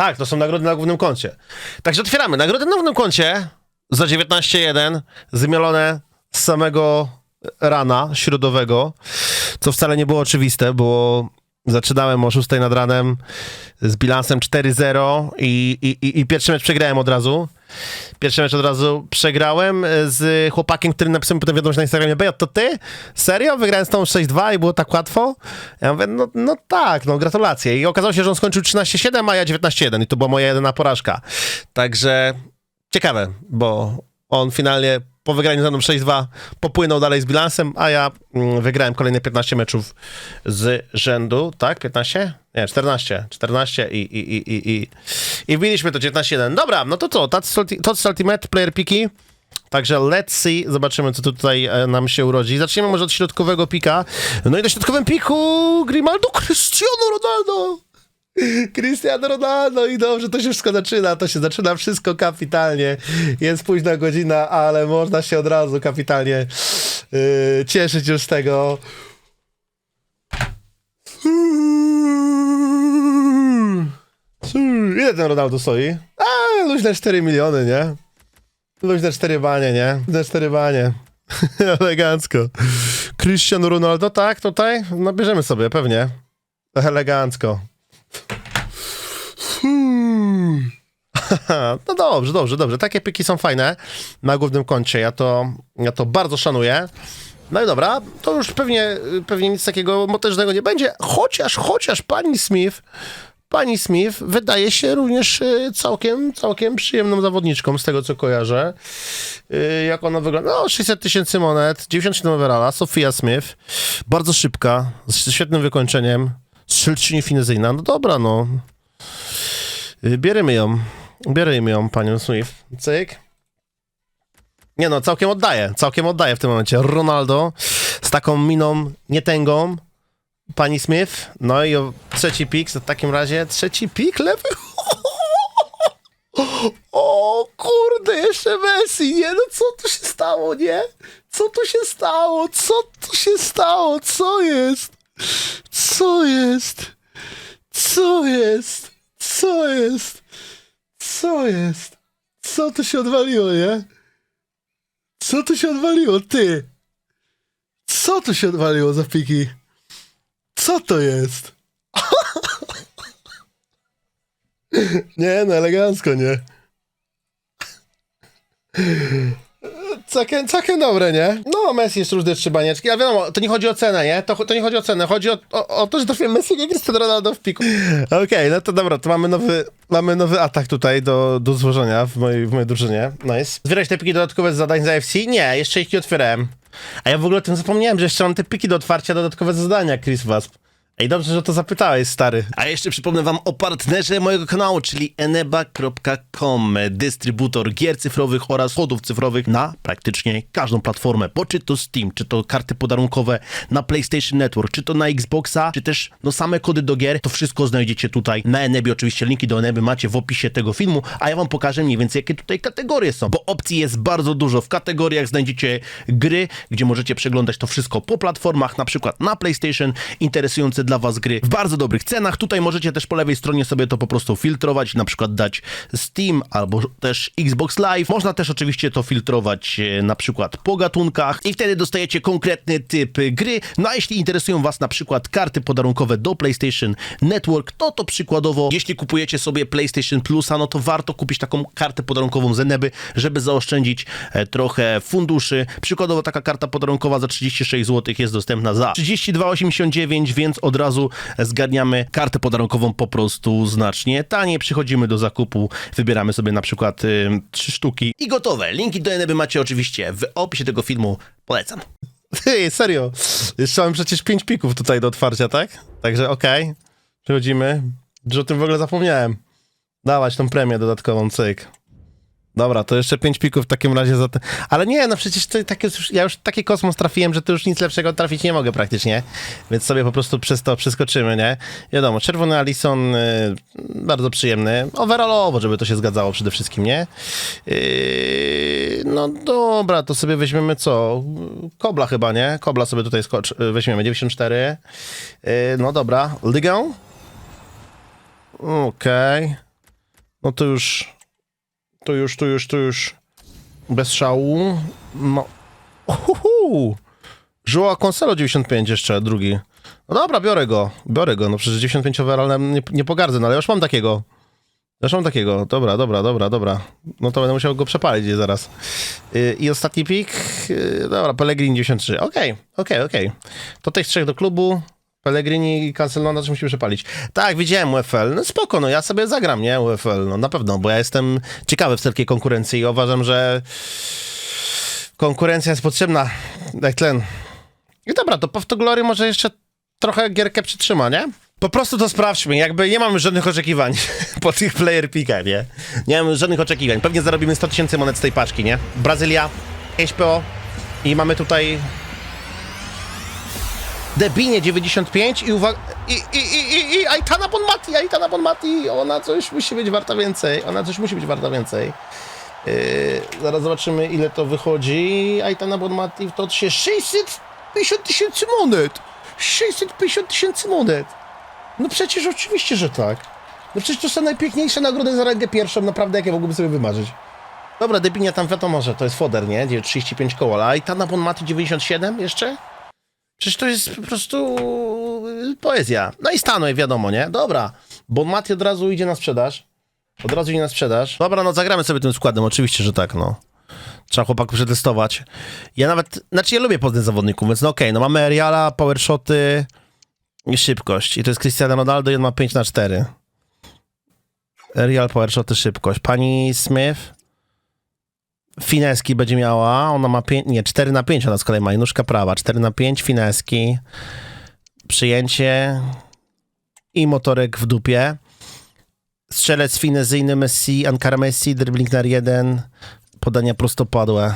Tak, to są nagrody na głównym koncie. Także otwieramy. Nagrody na głównym koncie za 19.1, zmielone z samego rana środowego, co wcale nie było oczywiste, bo zaczynałem o 6 nad ranem z bilansem 4-0 i, i, i, i pierwszy mecz przegrałem od razu. Pierwszy mecz od razu przegrałem e, z chłopakiem, który napisał mi potem wiadomość na Instagramie, Bejot, to ty? Serio? Wygrałem z tą 6-2 i było tak łatwo? Ja mówię, no, no tak, no gratulacje. I okazało się, że on skończył 13-7, a ja 19-1 i to była moja jedyna porażka. Także ciekawe, bo on finalnie po wygraniu ze mną 6-2 popłynął dalej z bilansem, a ja mm, wygrałem kolejne 15 meczów z rzędu, tak? 15? Nie, 14. 14 i, i, i, i, i, i wbiliśmy to 19-1. Dobra, no to co? That's Ultimate Player Piki. Także let's see, zobaczymy, co tu tutaj e, nam się urodzi. Zaczniemy może od środkowego pika. No i na środkowym piku Grimaldo Cristiano Ronaldo. Cristiano Ronaldo i dobrze, to się wszystko zaczyna, to się zaczyna wszystko kapitalnie. Jest późna godzina, ale można się od razu kapitalnie yy, cieszyć już z tego. Ile ten Ronaldo stoi? A, luźne 4 miliony, nie? Luźne 4 banie, nie? Luźne 4 banie. Elegancko. Cristiano Ronaldo, tak, tutaj? No bierzemy sobie, pewnie. Elegancko. No dobrze, dobrze, dobrze. Takie piki są fajne na głównym koncie. Ja to, ja to bardzo szanuję. No i dobra, to już pewnie, pewnie nic takiego motężnego nie będzie. Chociaż, chociaż pani Smith, pani Smith wydaje się również y, całkiem, całkiem przyjemną zawodniczką, z tego co kojarzę. Y, Jak ona wygląda? No, 600 tysięcy monet, 97 overalla, Sofia Smith. Bardzo szybka, z świetnym wykończeniem. Strzelczyni finezyjna. No dobra, no. Y, Bierzemy ją. Bierzemy ją, panią Smith. Cyk. Nie no, całkiem oddaję. Całkiem oddaję w tym momencie. Ronaldo z taką miną nietęgą. Pani Smith. No i o, trzeci pik. W takim razie trzeci pik lewy. O kurde, jeszcze Messi, nie? No co tu się stało, nie? Co tu się stało? Co tu się stało? Co jest? Co jest? Co jest? Co jest? Co jest? Co tu się odwaliło, nie? Co tu się odwaliło, ty? Co tu się odwaliło za piki? Co to jest? nie, no elegancko, nie? Całkiem, całkiem dobre, nie? No, Messi jest różne trzy banieczki, ale wiadomo, to nie chodzi o cenę, nie? To, to nie chodzi o cenę, chodzi o, o, o to, że Messi jak Cristiano Ronaldo w piku. Okej, no to dobra, to mamy nowy, mamy nowy atak tutaj do, do złożenia w mojej, w mojej drużynie. Nice. Zbierać te piki dodatkowe z zadań za FC? Nie, jeszcze ich nie otwierałem. A ja w ogóle o tym zapomniałem, że jeszcze mam te piki do otwarcia, dodatkowe zadania, Chris Wasp. Ej, dobrze, że to zapytałeś, stary. A jeszcze przypomnę wam o partnerze mojego kanału, czyli eneba.com, dystrybutor gier cyfrowych oraz kodów cyfrowych na praktycznie każdą platformę, bo czy to Steam, czy to karty podarunkowe na PlayStation Network, czy to na Xboxa, czy też no same kody do gier, to wszystko znajdziecie tutaj na Enebie. Oczywiście linki do Eneby macie w opisie tego filmu, a ja wam pokażę mniej więcej jakie tutaj kategorie są, bo opcji jest bardzo dużo. W kategoriach znajdziecie gry, gdzie możecie przeglądać to wszystko po platformach, na przykład na PlayStation, interesujące dla was gry w bardzo dobrych cenach. Tutaj możecie też po lewej stronie sobie to po prostu filtrować, na przykład dać Steam albo też Xbox Live. Można też oczywiście to filtrować e, na przykład po gatunkach i wtedy dostajecie konkretny typ gry. No a jeśli interesują was na przykład karty podarunkowe do PlayStation Network, to to przykładowo, jeśli kupujecie sobie PlayStation Plusa, no to warto kupić taką kartę podarunową z Eneby, żeby zaoszczędzić e, trochę funduszy. Przykładowo taka karta podarunkowa za 36 zł jest dostępna za 32,89, więc od razu zgarniamy kartę podarunkową po prostu znacznie taniej. Przychodzimy do zakupu, wybieramy sobie na przykład trzy sztuki i gotowe. Linki do Eneby macie oczywiście w opisie tego filmu. Polecam. Ty, serio. Jeszcze mam przecież 5 pików tutaj do otwarcia, tak? Także okej. Przechodzimy. Że o tym w ogóle zapomniałem. Dawać tą premię dodatkową, cyk. Dobra, to jeszcze 5 pików w takim razie za te... Ale nie, no przecież to takie, już- ja już taki kosmos trafiłem, że to już nic lepszego trafić nie mogę praktycznie. Więc sobie po prostu przez to przeskoczymy, nie? Wiadomo, czerwony Alison, y, bardzo przyjemny. Overallowo, żeby to się zgadzało przede wszystkim, nie? Yy, no dobra, to sobie weźmiemy co? Kobla chyba, nie? Kobla sobie tutaj skocz, weźmiemy, 94. Yy, no dobra, Ligę? Okej. No to już, to już, to już, to już bez szału. No. Uhuhu. Żuła Konsolo 95 jeszcze, drugi. No dobra, biorę go, biorę go. No przecież 95 overall nie, nie pogardzę, no ale już mam takiego. Już mam takiego. Dobra, dobra, dobra, dobra. No to będę musiał go przepalić zaraz. Yy, I ostatni pik. Yy, dobra, Pellegrini 93. Okej, okej, okej. To tych trzech do klubu. Pellegrini i Cancelona też musimy przepalić. Tak, widziałem UFL. No spoko, no ja sobie zagram, nie? UFL, no na pewno, bo ja jestem ciekawy w wszelkiej konkurencji i uważam, że konkurencja jest potrzebna jak tlen. I dobra, to Path Glory może jeszcze trochę gierkę przytrzyma, nie? Po prostu to sprawdźmy, jakby nie mamy żadnych oczekiwań po tych player pickach, nie? Nie mamy żadnych oczekiwań. Pewnie zarobimy 100 tysięcy monet z tej paczki, nie? Brazylia, HPO i mamy tutaj Debinie 95 i uwaga... I, i, i, i, i Aitana Bonmati, Aitana Bonmati, ona coś musi być warta więcej, ona coś musi być warta więcej. Yy, zaraz zobaczymy ile to wychodzi. Aitana Bonmati to się 650 tysięcy monet! 650 tysięcy monet! No przecież oczywiście, że tak. No przecież to są najpiękniejsze nagrody za rangę pierwszą, naprawdę jakie mógłbym sobie wymarzyć. Dobra, Debinia tam wiadomo, że to jest foder, nie? Gdzie 35 koła, ale Aitana Bonmati 97 jeszcze? Przecież to jest po prostu y, poezja. No i Stanway, wiadomo, nie? Dobra. Bon Mati od razu idzie na sprzedaż. Od razu idzie na sprzedaż. Dobra, no zagramy sobie tym składem, oczywiście, że tak, no. Trzeba chłopaku przetestować. Ja nawet, znaczy ja lubię poznać zawodników, więc no okej, no mamy Reala, powershoty i szybkość. I to jest Cristiano Ronaldo i on ma 5 na 4 Real, powershoty, szybkość. Pani Smith fineski będzie miała, ona ma 5, nie, 4 na 5 ona z kolei ma, i nóżka prawa, 4 na 5 fineski, przyjęcie i motorek w dupie, strzelec finezyjny Messi, Ankara Messi, dribbling na 1, podania prostopadłe,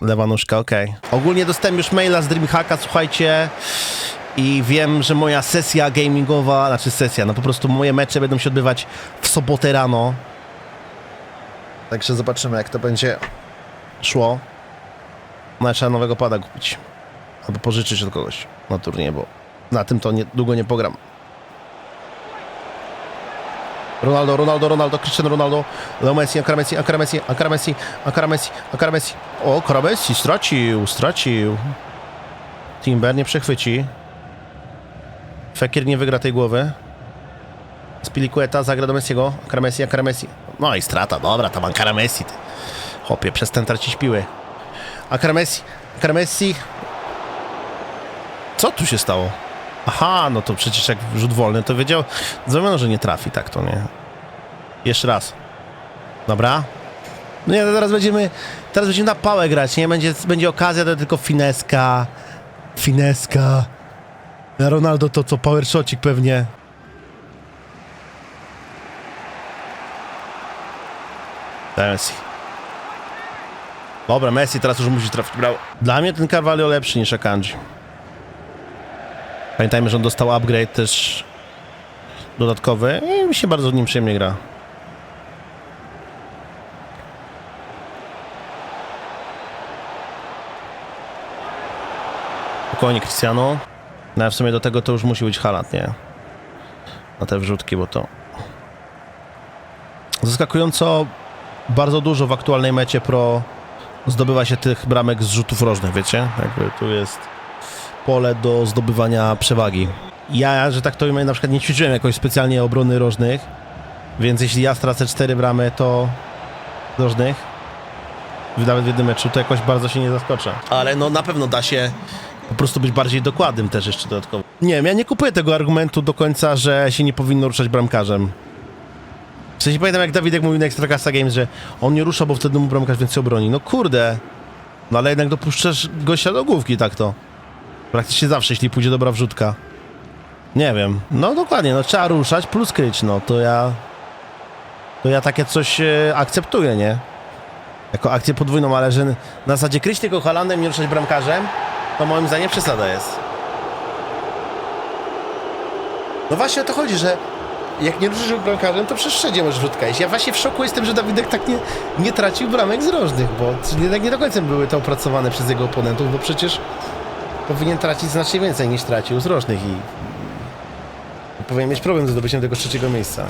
lewa nóżka, okej. Ogólnie dostałem już maila z Dreamhacka, słuchajcie, i wiem, że moja sesja gamingowa, znaczy sesja, no po prostu moje mecze będą się odbywać w sobotę rano, Także zobaczymy, jak to będzie szło. No, trzeba nowego pada kupić. Albo pożyczyć od kogoś na turnieju, bo na tym to nie, długo nie pogram. Ronaldo, Ronaldo, Ronaldo, Cristiano Ronaldo, Leo Messi, Ankara Messi, Ankara Messi, Ankara Messi, Ankara Messi, Messi. O, Ankara Messi, stracił, stracił. Timber nie przechwyci. Fekir nie wygra tej głowy. Spilicueta zagra do Messiego. Ankara Messi, Ankara Messi. No i strata, dobra, tam Ankara Messi. Ty. Hopie, przestań tracić piły. Ankara Messi, Ankara Messi. Co tu się stało? Aha, no to przecież jak rzut wolny, to wiedział, zrobiono, że nie trafi, tak to nie. Jeszcze raz. Dobra. No nie, to teraz będziemy, teraz będziemy na pałę grać, nie? Będzie, będzie okazja, to tylko fineska. Fineska. Na Ronaldo to co, power shotcik pewnie. Messi. Dobra, Messi teraz już musi trafić. Brawo. Dla mnie ten Carvalho lepszy niż Akanji. Pamiętajmy, że on dostał upgrade też dodatkowy i mi się bardzo nim przyjemnie gra. Spokojnie, Cristiano. No w sumie do tego to już musi być Halat, nie? Na te wrzutki, bo to... Zaskakująco bardzo dużo w aktualnej mecie pro zdobywa się tych bramek z rzutów rożnych, wiecie? Jakby tu jest pole do zdobywania przewagi. Ja, że tak to ujmę, na przykład nie ćwiczyłem jakoś specjalnie obrony rożnych, więc jeśli ja stracę cztery bramy, to rożnych, nawet w jednym meczu, to jakoś bardzo się nie zaskoczę. Ale no na pewno da się po prostu być bardziej dokładnym też jeszcze dodatkowo. Nie wiem, ja nie kupuję tego argumentu do końca, że się nie powinno ruszać bramkarzem. W sensie pamiętam jak Dawidek mówił na Ekstrakasa Games, że on nie rusza, bo wtedy mu bramkarz więcej obroni. No kurde. No ale jednak dopuszczasz gościa do główki tak to. Praktycznie zawsze, jeśli pójdzie dobra wrzutka. Nie wiem. No dokładnie, no trzeba ruszać plus kryć, no to ja... To ja takie coś e, akceptuję, nie? Jako akcję podwójną, ale że na zasadzie kryć tylko Holandem nie ruszać bramkarzem, to moim zdaniem przesada jest. No właśnie o to chodzi, że jak nie ruszysz bramkarzem, to przecież wszędzie możesz wrzutka iść. Ja właśnie w szoku jestem, że Dawidek tak nie, nie tracił bramek z rożnych, bo jednak nie do końca były to opracowane przez jego oponentów, bo przecież powinien tracić znacznie więcej niż tracił z rożnych i powinien mieć problem z zdobyciem tego trzeciego miejsca.